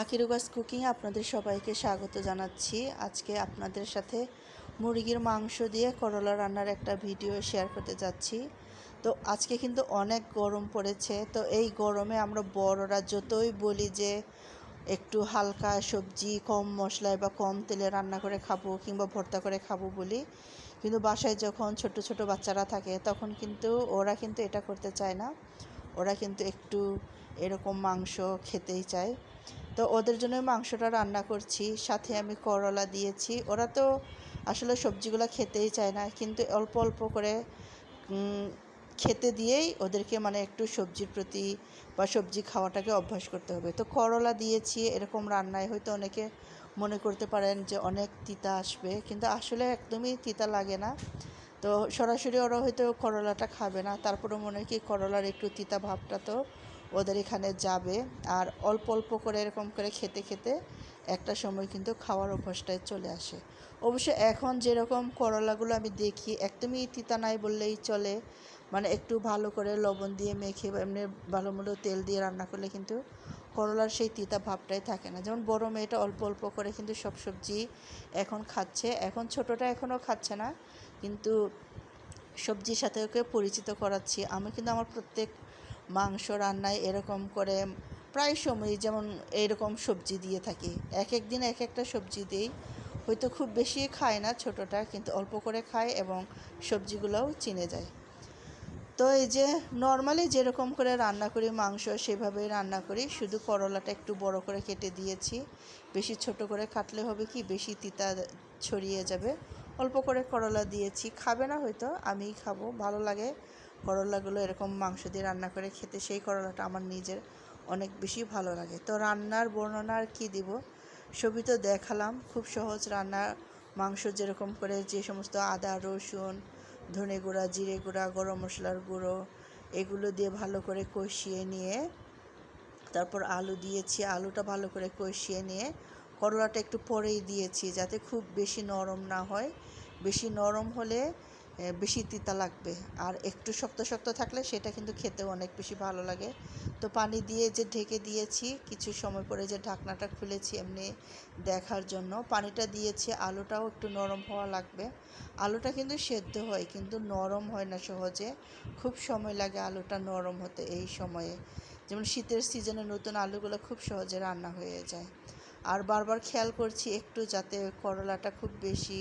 আকিরুগাস cooking আপনাদের সবাইকে স্বাগত জানাচ্ছি। আজকে আপনাদের সাথে মুরগির মাংস দিয়ে করলা রান্নার একটা ভিডিও শেয়ার করতে যাচ্ছি। তো আজকে কিন্তু অনেক গরম পড়েছে। তো এই গরমে আমরা বড়রা যতই বলি যে একটু হালকা সবজি, কম মশলায় বা কম তেলে রান্না করে খাব কিংবা ভর্তা করে খাব বলি, কিন্তু বাসায় যখন ছোট ছোট বাচ্চারা থাকে, তখন কিন্তু ওরা কিন্তু এটা করতে চায় না। ওরা কিন্তু একটু এরকম মাংস খেতেই চায়। তো ওদের জন্য মাংসটা রান্না করছি, সাথে আমি করলা দিয়েছি। ওরা তো আসলে সবজিগুলো খেতেই চায় না, কিন্তু অল্প অল্প করে খেতে দিয়েই ওদেরকে মানে একটু সবজির প্রতি বা সবজি খাওয়াটাকে অভ্যাস করতে হবে। তো করলা দিয়েছি, এরকম রান্নায় হয়তো অনেকে মনে করতে পারেন যে অনেক তিতা আসবে, কিন্তু আসলে একদমই তিতা লাগে না। তো সরাসরি ওরা হয়তো করলাটা খাবে না তারপরে মনে হয় কি করলার একটু তিতা ভাবটা তো ওদের এখানে যাবে। আর অল্প অল্প করে এরকম করে খেতে খেতে একটা সময় কিন্তু খাওয়ার অভ্যাসটায় চলে আসে। অবশ্য এখন যেরকম করলাগুলো আমি দেখি, একদমই তিতা নাই বললেই চলে। মানে একটু ভালো করে লবণ দিয়ে মেখে এমনি ভালো মতো তেল দিয়ে রান্না করলে কিন্তু করলার সেই তিতা ভাবটাই থাকে না। যেমন বড় মেয়েটা অল্প অল্প করে কিন্তু সব সবজি এখন খাচ্ছে। এখন ছোটোটা এখনও খাচ্ছে না, কিন্তু সবজির সাথে ওকে পরিচিত করাচ্ছি। আমি কিন্তু আমার প্রত্যেক মাংস রান্নায় এরকম করে প্রায় সময়ই যেমন এইরকম সবজি দিয়ে থাকি। এক এক দিন এক একটা সবজি দিই। হয়তো খুব বেশি খায় না ছোটোটা, কিন্তু অল্প করে খায় এবং সবজিগুলোও চিনে যায়। তো এই যে নর্মালি যেরকম করে রান্না করি, মাংস সেভাবেই রান্না করি। শুধু করলাটা একটু বড় করে কেটে দিয়েছি। বেশি ছোট করে কাটলে হবে কি, বেশি তিতা ছড়িয়ে যাবে। অল্প করে করলা দিয়েছি। খাবে না হয়তো, আমিই খাব। ভালো লাগে। করলাগুলো এরকম মাংস দিয়ে রান্না করে খেতে, সেই করলাটা আমার নিজের অনেক বেশি ভালো লাগে। তো রান্নার বর্ণনা আর কী দিব? সবই তো দেখালাম, খুব সহজ রান্না। মাংস যেরকম করে যে সমস্ত আদা, রসুন, ধনে গুঁড়া, জিরে গুঁড়া, গরম মশলার গুঁড়ো, এগুলো দিয়ে ভালো করে কষিয়ে নিয়ে, তারপর আলু দিয়েছি। আলুটা ভালো করে কষিয়ে নিয়ে, করলাটা একটু পরেই দিয়েছি যাতে খুব বেশি নরম না হয়। বেশি নরম হলে বেশি তিতা লাগবে। আর একটু শক্ত শক্ত থাকলে সেটা কিন্তু খেতেও অনেক বেশি ভালো লাগে। তো পানি দিয়ে যে ঢেকে দিয়েছি, কিছু সময় পরে যে ঢাকনাটা খুলেছি এমনি দেখার জন্য, পানিটা দিয়েছি, আলুটাও একটু নরম হওয়া লাগবে। আলুটা কিন্তু সেদ্ধ হয়, কিন্তু নরম হয় না সহজে। খুব সময় লাগে আলুটা নরম হতে এই সময়ে। যেমন শীতের সিজনে নতুন আলুগুলো খুব সহজে রান্না হয়ে যায়। আর বারবার খেয়াল করছি একটু যাতে করলাটা খুব বেশি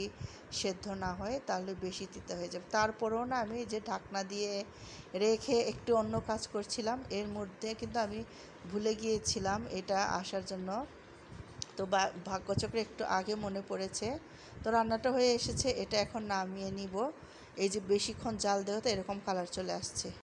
সেদ্ধ না হয়, তাহলে বেশি তিতা হয়ে যাবে। তারপরেও না আমি যে ঢাকনা দিয়ে রেখে একটু অন্য কাজ করছিলাম, এর মধ্যে কিন্তু আমি ভুলে গিয়েছিলাম এটা আসার জন্য। তো ভাগ্যচক্রে একটু আগে মনে পড়েছে। তো রান্নাটা হয়ে এসেছে, এটা এখন নামিয়ে নিব। এই যে বেশিক্ষণ জাল দেওয়াতে এরকম কালার চলে আসছে।